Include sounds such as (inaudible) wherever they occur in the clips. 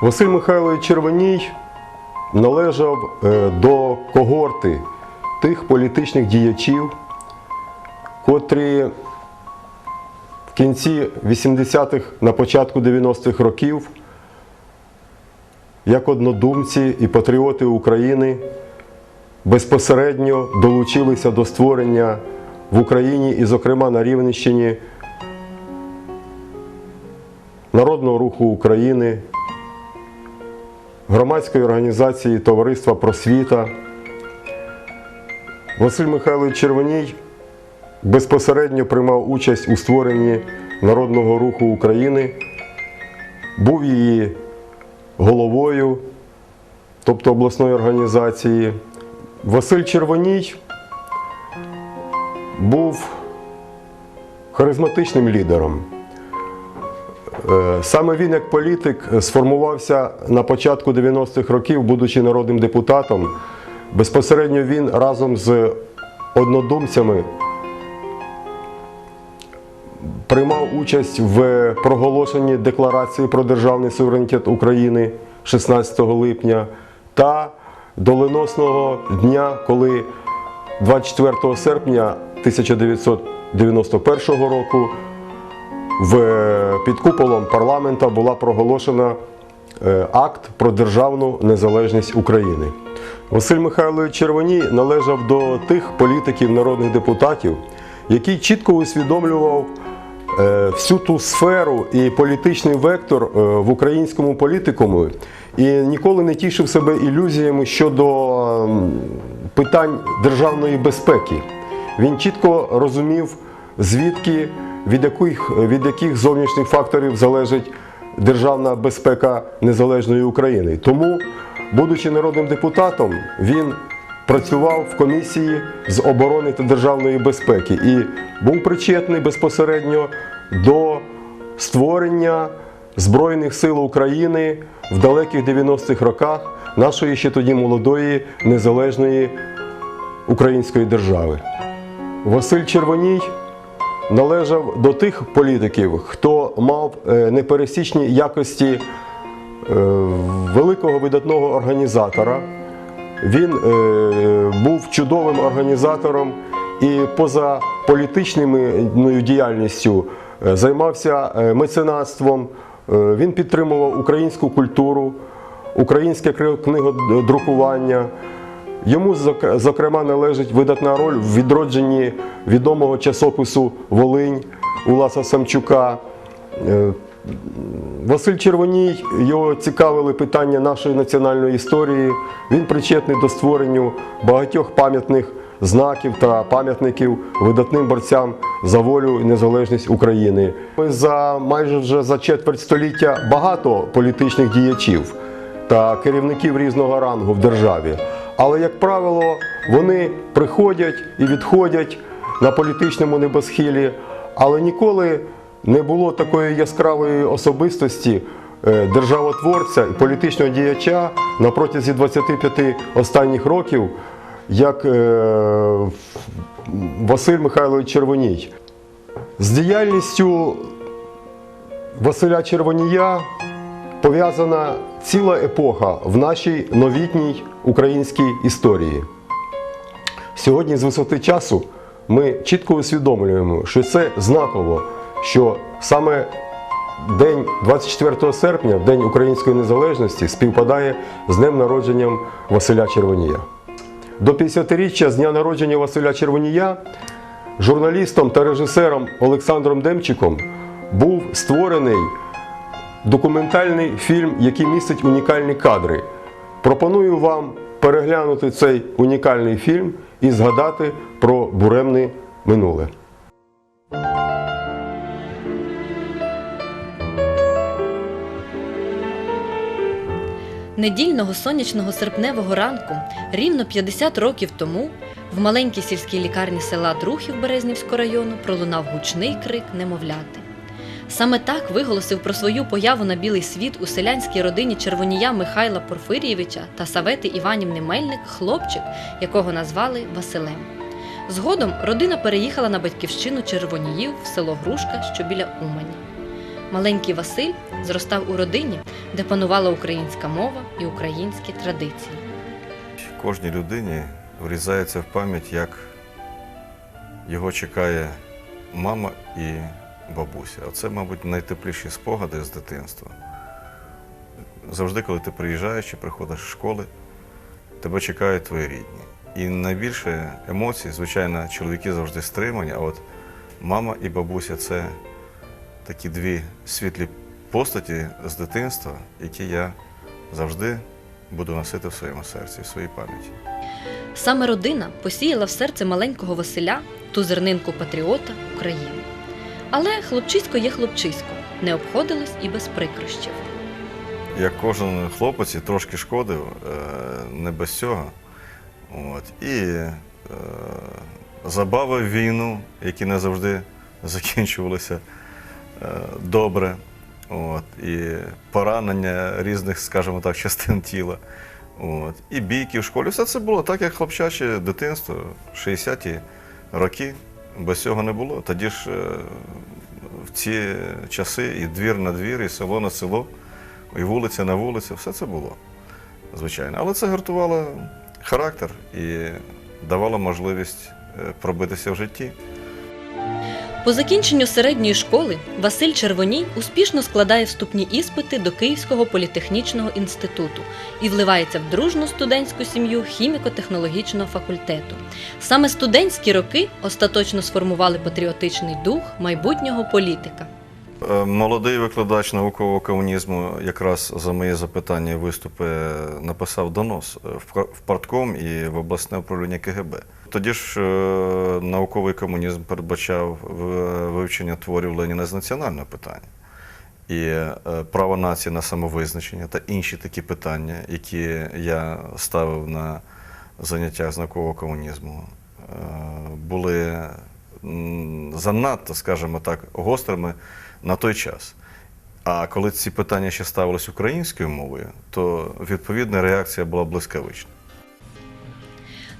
Василь Михайлович Червоній належав е, до когорти тих політичних діячів, котрі в кінці 80-х, на початку 90-х років, як однодумці і патріоти України, безпосередньо долучилися до створення в Україні і, зокрема, на Рівненщині Народного руху України, громадської організації Товариства Просвіта. Василь Михайлович Червоній безпосередньо приймав участь у створенні Народного руху України, був її головою, тобто обласної організації. Василь Червоній був харизматичним лідером. Е, Саме він, як політик, сформувався на початку 90-х років, будучи народним депутатом. Безпосередньо він разом з однодумцями приймав участь в проголошенні Декларації про державний суверенітет України 16 липня та доленосного дня, коли 24 серпня 1991 року в, під куполом парламента була проголошена е, акт про державну незалежність України. Василь Михайлович Червоній належав до тих політиків, народних депутатів, який чітко усвідомлював е, всю ту сферу і політичний вектор е, в українському політикуму і ніколи не тішив себе ілюзіями щодо питань державної безпеки. Він чітко розумів, звідки від яких, від яких зовнішніх факторів залежить державна безпека незалежної України. Тому, будучи народним депутатом, він працював в комісії з оборони та державної безпеки і був причетний безпосередньо до створення Збройних сил України в далеких 90-х роках нашої ще тоді молодої незалежної української держави. Василь Червоній належав до тих політиків, хто мав е, непересічні якості е, великого видатного організатора. Він е, був чудовим організатором і поза політичною діяльністю е, займався меценатством. Він підтримував українську культуру, українське книгодрукування. Йому зокрема належить видатна роль в відродженні відомого часопису Волинь Уласа Самчука. Е, Василь Червоній його цікавили питання нашої національної історії. Він причетний до створенню багатьох пам'ятних знаків та пам'ятників видатним борцям за волю і незалежність України. Ми за майже вже за четверть століття багато політичних діячів та керівників різного рангу в державі. Але, як правило, вони приходять і відходять на політичному небосхилі, але ніколи не було такої яскравої особистості е, державотворця і політичного діяча на протязі 25 останніх років, як е, Василь Михайлович Червоній. З діяльністю Василя Червонія пов'язана ціла епоха в нашій новітній українській історії. Сьогодні з висоти часу ми чітко усвідомлюємо, що це знаково, що саме день 24 серпня, День Української незалежності, співпадає з днем народженням Василя Червонія. До 50-річчя з дня народження Василя Червонія журналістом та режисером Олександром Демчиком був створений документальний фільм, який містить унікальні кадри. Пропоную вам переглянути цей унікальний фільм і згадати про буремне минуле. Недільного сонячного серпневого ранку, рівно 50 років тому, в маленькій сільській лікарні села Друхів Березнівського району пролунав гучний крик немовляти. Саме так виголосив про свою появу на білий світ у селянській родині червонія Михайла Порфирійовича та Савети Іванівни Мельник хлопчик, якого назвали Василем. Згодом родина переїхала на батьківщину червоніїв в село Грушка, що біля Умані. Маленький Василь зростав у родині, де панувала українська мова і українські традиції. Кожній людині врізається в пам'ять, як його чекає мама і бабуся. Оце, мабуть, найтепліші спогади з дитинства. Завжди, коли ти приїжджаєш чи приходиш з школи, тебе чекають твої рідні. І найбільше емоцій, звичайно, чоловіки завжди стримані, а от мама і бабуся це такі дві світлі постаті з дитинства, які я завжди буду носити в своєму серці, в своїй пам'яті. Саме родина посіяла в серце маленького Василя ту зернинку патріота України. Але хлопчисько є хлопчисько, не обходилось і без прикрощів. Як кожен хлопець і трошки шкодив, е, не без цього. От. І е, забави війну, які не завжди (laughs) закінчувалися е, добре. От. І поранення різних, скажімо так, (laughs) частин тіла. От. І бійки в школі. Все це було так, як хлопчаче дитинство, 60-ті роки. Без цього не було. Тоді ж е, в ці часи і двір на двір, і село на село, і вулиця на вулицю, все це було, звичайно. Але це гартувало характер і давало можливість е, пробитися в житті. По закінченню середньої школи Василь Червоній успішно складає вступні іспити до Київського політехнічного інституту і вливається в дружну студентську сім'ю хіміко-технологічного факультету. Саме студентські роки остаточно сформували патріотичний дух майбутнього політика. Е, Молодий викладач наукового комунізму якраз за мої запитання виступи написав донос е, в партком і в обласне управління КГБ. Тоді ж е, науковий комунізм передбачав вивчення творів Леніна з національного питання. І е, право нації на самовизначення та інші такі питання, які я ставив на заняттях з наукового комунізму, е, були занадто, скажімо так, гострими на той час. А коли ці питання ще ставились українською мовою, то відповідна реакція була блискавична.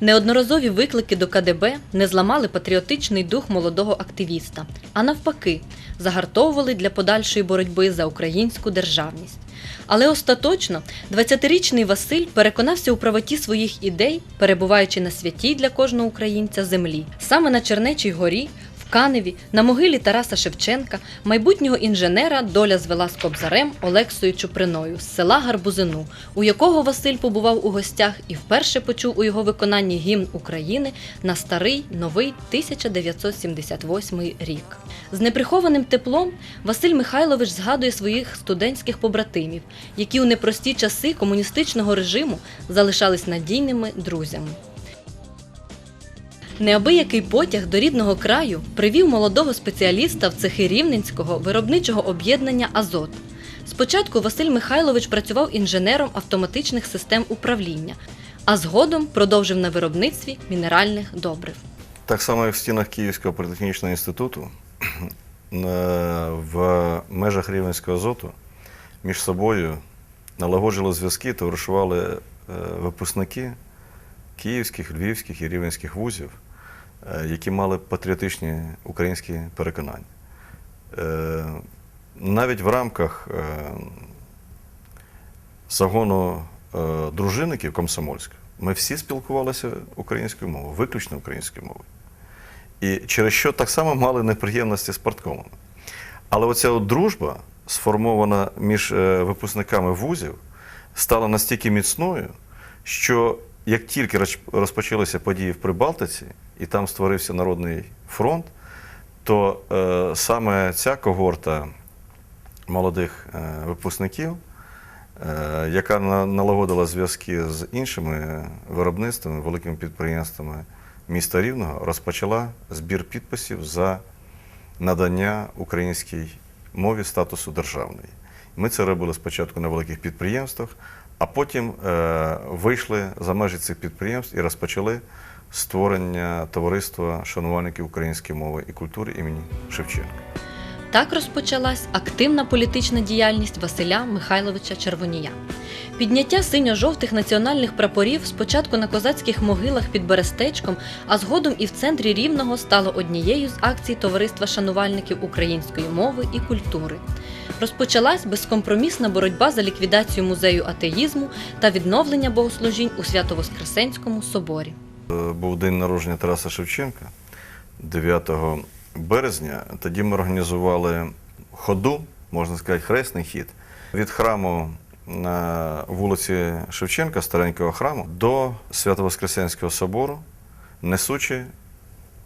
Неодноразові виклики до КДБ не зламали патріотичний дух молодого активіста, а навпаки, загартовували для подальшої боротьби за українську державність. Але остаточно 20-річний Василь переконався у правоті своїх ідей, перебуваючи на святій для кожного українця землі. Саме на Чернечій горі, Каневі, на могилі Тараса Шевченка, майбутнього інженера доля звела з кобзарем Олексою Чуприною з села Гарбузину, у якого Василь побував у гостях і вперше почув у його виконанні гімн України на старий новий 1978 рік. З неприхованим теплом Василь Михайлович згадує своїх студентських побратимів, які у непрості часи комуністичного режиму залишались надійними друзями. Неабиякий потяг до рідного краю привів молодого спеціаліста в цехи Рівненського виробничого об'єднання Азот. Спочатку Василь Михайлович працював інженером автоматичних систем управління, а згодом продовжив на виробництві мінеральних добрив. Так само, як в стінах Київського політехнічного інституту, (clears throat) е, в межах Рівненського азоту між собою налагоджували зв'язки, товаришували е, випускники київських, львівських і рівненських вузів, які мали патріотичні українські переконання. Е, Навіть в рамках е, загону е, дружинників комсомольських ми всі спілкувалися українською мовою, виключно українською мовою. І через що так само мали неприємності з парткомами. Але оця дружба, сформована між е, випускниками вузів, стала настільки міцною, що як тільки розпочалися події в Прибалтиці, і там створився Народний фронт, то е, саме ця когорта молодих е, випускників, е, яка на- налагодила зв'язки з іншими виробництвами, великими підприємствами міста Рівного, розпочала збір підписів за надання українській мові статусу державної. Ми це робили спочатку на великих підприємствах, а потім е, вийшли за межі цих підприємств і розпочали створення товариства шанувальників української мови і культури імені Шевченка. Так розпочалась активна політична діяльність Василя Михайловича Червонія. Підняття синьо-жовтих національних прапорів спочатку на козацьких могилах під Берестечком, а згодом і в центрі Рівного стало однією з акцій Товариства шанувальників української мови і культури. Розпочалась безкомпромісна боротьба за ліквідацію музею атеїзму та відновлення богослужінь у Свято-Воскресенському соборі. Був день народження Тараса Шевченка 9 березня. Тоді ми організували ходу, можна сказати, хресний хід від храму на вулиці Шевченка, старенького храму, до Свято-Воскресенського собору, несучи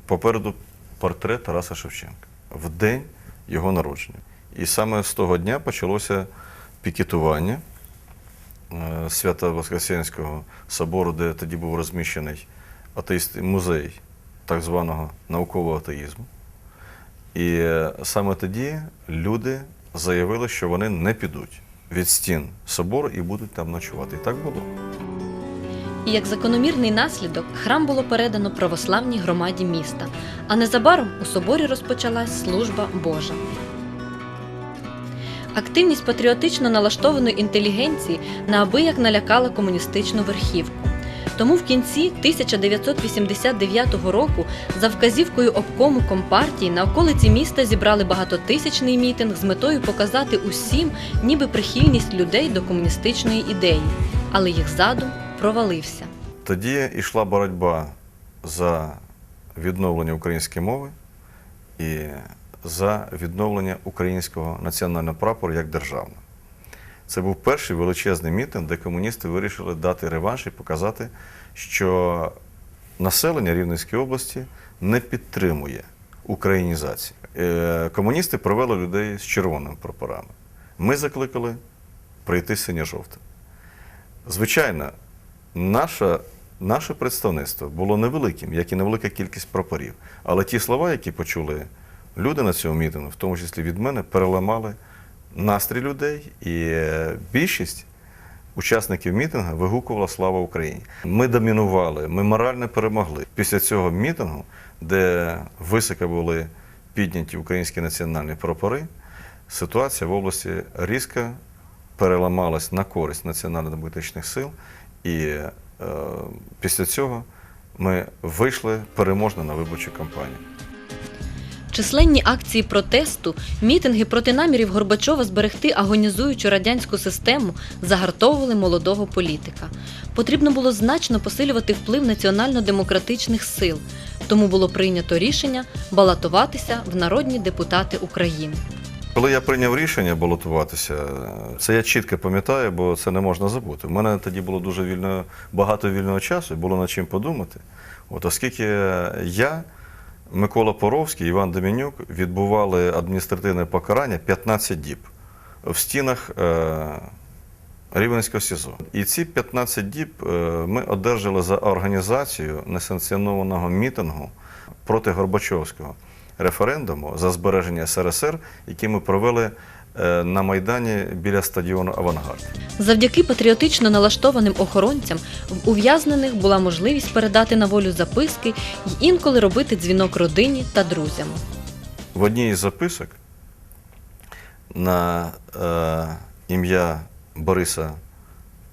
попереду портрет Тараса Шевченка в день його народження. І саме з того дня почалося пікетування е, Свято-Воскресенського собору, де тоді був розміщений атеїст, музей так званого наукового атеїзму. І е, саме тоді люди заявили, що вони не підуть від стін собору і будуть там ночувати. І так було. І як закономірний наслідок храм було передано православній громаді міста, а незабаром у соборі розпочалась служба Божа. Активність патріотично налаштованої інтелігенції неабияк налякала комуністичну верхівку. Тому в кінці 1989 року за вказівкою обкому компартії на околиці міста зібрали багатотисячний мітинг з метою показати усім ніби прихильність людей до комуністичної ідеї, але їх задум провалився. Тоді йшла боротьба за відновлення української мови і за відновлення українського національного прапору як державного. Це був перший величезний мітинг, де комуністи вирішили дати реванш і показати, що населення Рівненської області не підтримує українізацію. Е, Комуністи провели людей з червоними прапорами. Ми закликали прийти синьо-жовтим. Звичайно, наше, наше представництво було невеликим, як і невелика кількість прапорів. Але ті слова, які почули люди на цьому мітингу, в тому числі від мене, переламали настрій людей, і е, більшість учасників мітингу вигукувала Слава Україні. Ми домінували, ми морально перемогли. Після цього мітингу, де високо були підняті українські національні прапори, ситуація в області різко переламалась на користь національно-демократичних сил, і е, після цього ми вийшли переможно на виборчу кампанію. Численні акції протесту, мітинги проти намірів Горбачова зберегти агонізуючу радянську систему загартовували молодого політика. Потрібно було значно посилювати вплив національно-демократичних сил, тому було прийнято рішення балотуватися в народні депутати України. Коли я прийняв рішення балотуватися, це я чітко пам'ятаю, бо це не можна забути. У мене тоді було дуже вільно, багато вільного часу, було над чим подумати. От, оскільки я, Микола Поровський, Іван Демінюк відбували адміністративне покарання 15 діб в стінах е, Рівненського СІЗО. І ці 15 діб е, ми одержали за організацію несанкціонованого мітингу проти Горбачовського референдуму за збереження СРСР, який ми провели на Майдані біля стадіону Авангард. Завдяки патріотично налаштованим охоронцям в ув'язнених була можливість передати на волю записки й інколи робити дзвінок родині та друзям. В одній із записок на е, ім'я Бориса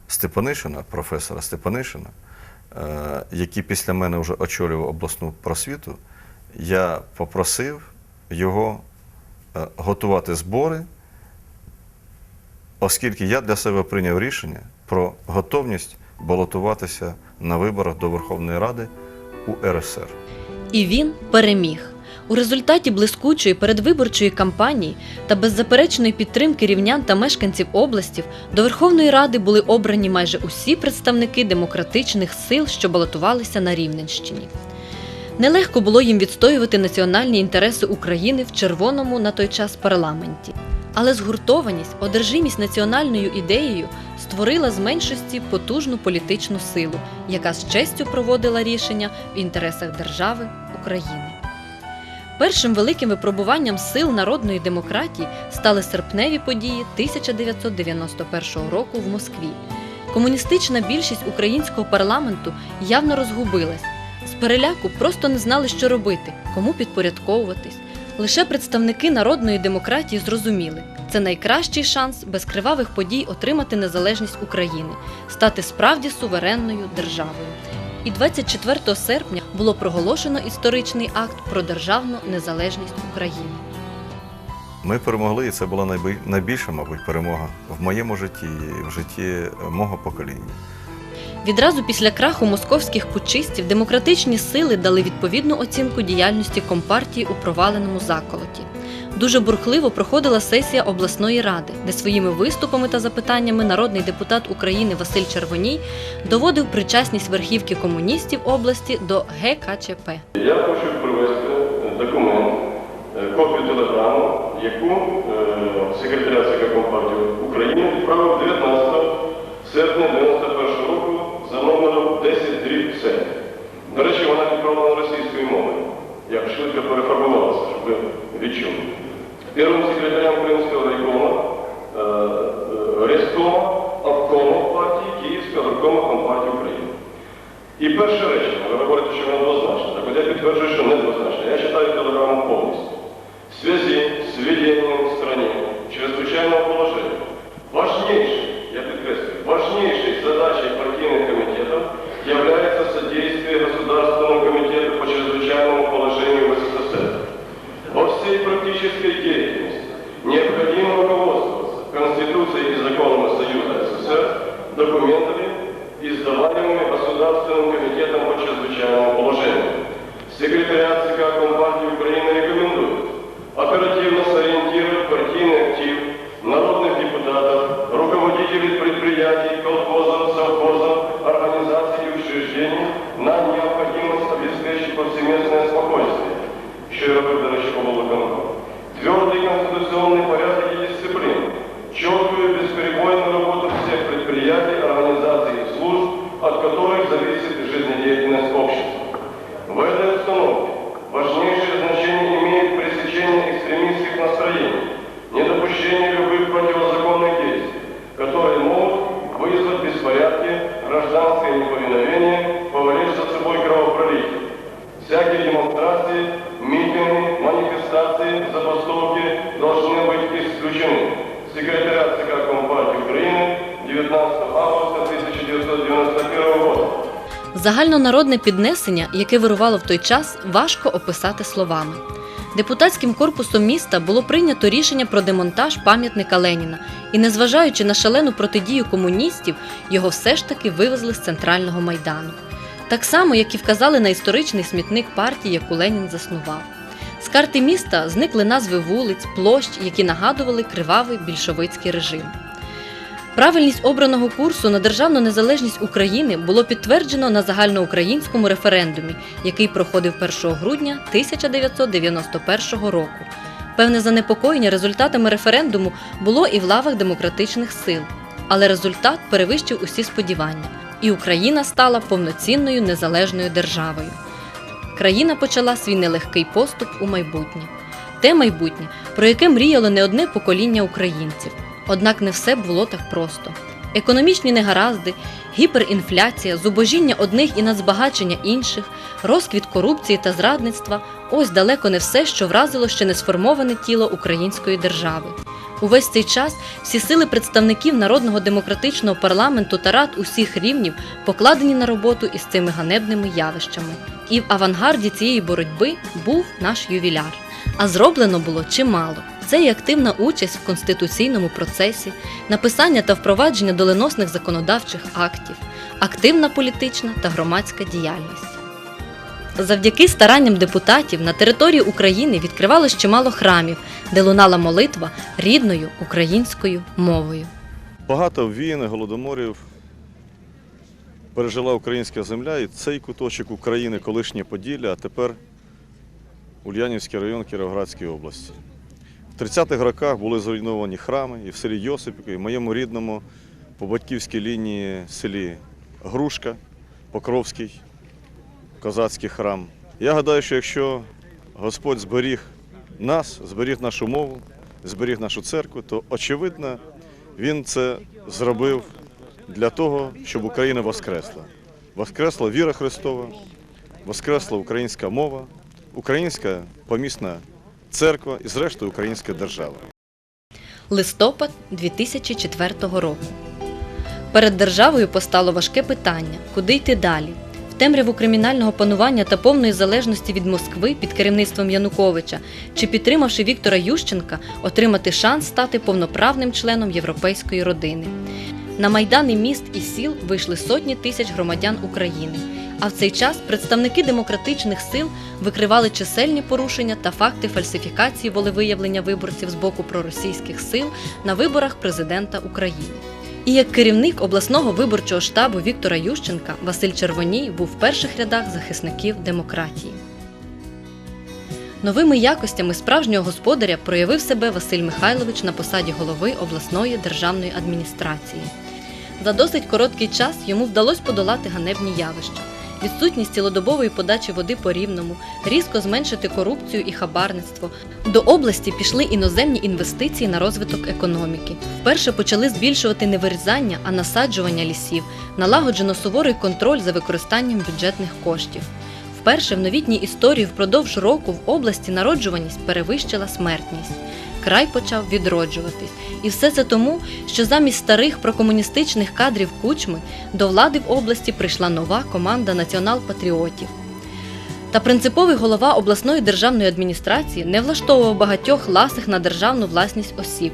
Степанишина, професора Степанишина, е, який після мене вже очолював обласну просвіту, я попросив його е, готувати збори, оскільки я для себе прийняв рішення про готовність балотуватися на виборах до Верховної Ради у РСР. І він переміг. У результаті блискучої передвиборчої кампанії та беззаперечної підтримки рівнян та мешканців областів до Верховної Ради були обрані майже усі представники демократичних сил, що балотувалися на Рівненщині. Нелегко було їм відстоювати національні інтереси України в червоному на той час парламенті. Але згуртованість, одержимість національною ідеєю створила з меншості потужну політичну силу, яка з честю проводила рішення в інтересах держави України. Першим великим випробуванням сил народної демократії стали серпневі події 1991 року в Москві. Комуністична більшість українського парламенту явно розгубилась. З переляку просто не знали, що робити, кому підпорядковуватись. Лише представники народної демократії зрозуміли, це найкращий шанс без кривавих подій отримати незалежність України, стати справді суверенною державою. І 24 серпня було проголошено історичний акт про державну незалежність України. Ми перемогли, і це була найбільша, мабуть, перемога в моєму житті і в житті мого покоління. Відразу після краху московських путчистів демократичні сили дали відповідну оцінку діяльності компартії у проваленому заколоті. Дуже бурхливо проходила сесія обласної ради, де своїми виступами та запитаннями народний депутат України Василь Червоній доводив причасність верхівки комуністів області до ГКЧП. Я хочу привести документ, е, копію телеграму, яку е, секретаря ЦК Компартії України Загальнонародне піднесення, яке вирувало в той час, важко описати словами. Депутатським корпусом міста було прийнято рішення про демонтаж пам'ятника Леніна, і, незважаючи на шалену протидію комуністів, його все ж таки вивезли з центрального майдану. Так само, як і вказали на історичний смітник партії, яку Ленін заснував. З карти міста зникли назви вулиць, площ, які нагадували кривавий більшовицький режим. Правильність обраного курсу на державну незалежність України було підтверджено на загальноукраїнському референдумі, який проходив 1 грудня 1991 року. Певне занепокоєння результатами референдуму було і в лавах демократичних сил, але результат перевищив усі сподівання, і Україна стала повноцінною незалежною державою. Країна почала свій нелегкий поступ у майбутнє. Те майбутнє, про яке мріяло не одне покоління українців. Однак не все було так просто. Економічні негаразди, гіперінфляція, зубожіння одних і нацбагачення інших, розквіт корупції та зрадництва ось далеко не все, що вразило ще не сформоване тіло української держави. Увесь цей час всі сили представників народного демократичного парламенту та рад усіх рівнів покладені на роботу із цими ганебними явищами. І в авангарді цієї боротьби був наш ювіляр. А зроблено було чимало. Це і активна участь в конституційному процесі, написання та впровадження доленосних законодавчих актів, активна політична та громадська діяльність. Завдяки старанням депутатів на території України відкривалось чимало храмів, де лунала молитва рідною українською мовою. Багато війн, голодоморів пережила українська земля, і цей куточок України, колишнє Поділля, а тепер Ульянівський район Кіровоградської області. В 30-х роках були зруйновані храми і в селі Йосипівка, і в моєму рідному по батьківській лінії селі Грушка, Покровський, козацький храм. Я гадаю, що якщо Господь зберіг нас, зберіг нашу мову, зберіг нашу церкву, то очевидно, він це зробив для того, щоб Україна воскресла. Воскресла віра Христова, воскресла українська мова, українська помісна церква і, зрештою, українська держава. Листопад 2004 року. Перед державою постало важке питання, куди йти далі. В темряву кримінального панування та повної залежності від Москви під керівництвом Януковича чи підтримавши Віктора Ющенка, отримати шанс стати повноправним членом європейської родини. На майдани міст і сіл вийшли сотні тисяч громадян України. А в цей час представники демократичних сил викривали чисельні порушення та факти фальсифікації волевиявлення виборців з боку проросійських сил на виборах президента України. І як керівник обласного виборчого штабу Віктора Ющенка Василь Червоній був в перших рядах захисників демократії. Новими якостями справжнього господаря проявив себе Василь Михайлович на посаді голови обласної державної адміністрації. За досить короткий час йому вдалося подолати ганебні явища. Відсутність цілодобової подачі води по рівному, різко зменшити корупцію і хабарництво. До області пішли іноземні інвестиції на розвиток економіки. Вперше почали збільшувати не вирізання, а насаджування лісів, налагоджено суворий контроль за використанням бюджетних коштів. Вперше в новітній історії впродовж року в області народжуваність перевищила смертність. Край почав відроджуватись. І все це тому, що замість старих прокомуністичних кадрів кучми до влади в області прийшла нова команда націонал-патріотів. Та принциповий голова обласної державної адміністрації не влаштовував багатьох ласих на державну власність осіб.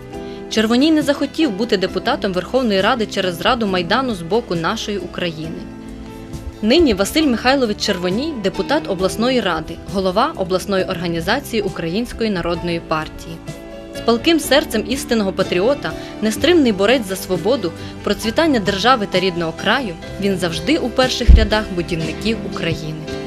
Червоній не захотів бути депутатом Верховної Ради через зраду Майдану з боку нашої України. Нині Василь Михайлович Червоній депутат обласної ради, голова обласної організації Української народної партії. З палким серцем істинного патріота, нестримний борець за свободу, процвітання держави та рідного краю, він завжди у перших рядах будівників України.